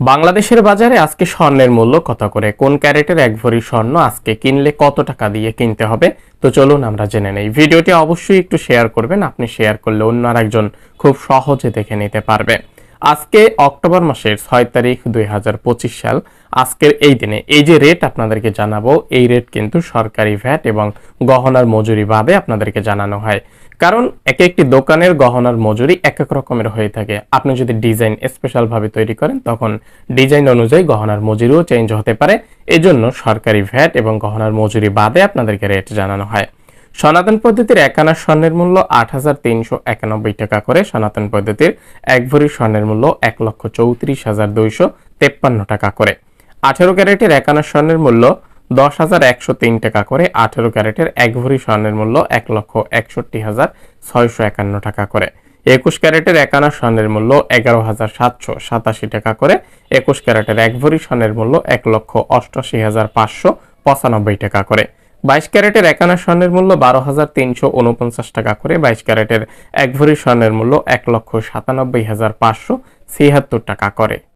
বাংলাদেশের বাজারে আজকে স্বর্ণের মূল্য কত করে? কোন ক্যারেটের এক ভরি স্বর্ণ আজকে কিনলে কত টাকা দিয়ে কিনতে হবে? তো চলুন আমরা জেনে নেই। ভিডিওটি অবশ্যই একটু শেয়ার করবেন, আপনি শেয়ার করলে অন্য আরেকজন খুব সহজে দেখে নিতে পারবে। আজকে অক্টোবর মাসের ছয় তারিখ দুই হাজার পঁচিশ সাল। আজকের এই দিনে এই যে রেট আপনাদেরকে জানাব, এই রেট কিন্তু সরকারি ভ্যাট এবং গহনার মজুরি বাদে আপনাদেরকে জানানো হয়। কারণ এক একটি দোকানের গহনার মজুরি এক এক রকমের হয়ে থাকে। আপনি যদি ডিজাইন স্পেশাল ভাবে তৈরি করেন, তখন ডিজাইন অনুযায়ী গহনার মজুরিও চেঞ্জ হতে পারে। এজন্য সরকারি ভ্যাট এবং গহনার মজুরি বাদে আপনাদেরকে রেট জানানো হয়। সনাতন পদ্ধতির এক আনা স্বর্ণের মূল্য আট হাজার তিনশো একানব্বই টাকা করে। সনাতন পদ্ধতির এক ভরি স্বর্ণের মূল্য এক লক্ষ চৌত্রিশ হাজার দুইশো তেপ্পান্ন টাকা করে। আঠেরো ক্যারেটের এক আনা স্বর্ণের মূল্য দশ হাজার একশো তিন টাকা করে আঠেরো ক্যারেটের এক ভরি স্বর্ণের মূল্য এক লক্ষ একষট্টি হাজার ছয়শো একান্ন টাকা করে। একুশ ক্যারেটের এক আনা স্বর্ণের মূল্য এগারো হাজার সাতশো সাতাশি টাকা করে। একুশ ক্যারেটের এক ভরি স্বর্ণের মূল্য এক লক্ষ অষ্টআশি হাজার পাঁচশো পঁচানব্বই টাকা করে। বাইশ ক্যারেটের এক আনা স্বর্ণের মূল্য বারো হাজার তিনশো উনপঞ্চাশ টাকা করে। বাইশ ক্যারেটের এক ভরি স্বর্ণের মূল্য এক লক্ষ সাতানব্বই হাজার পাঁচশো ছিয়াত্তর টাকা করে।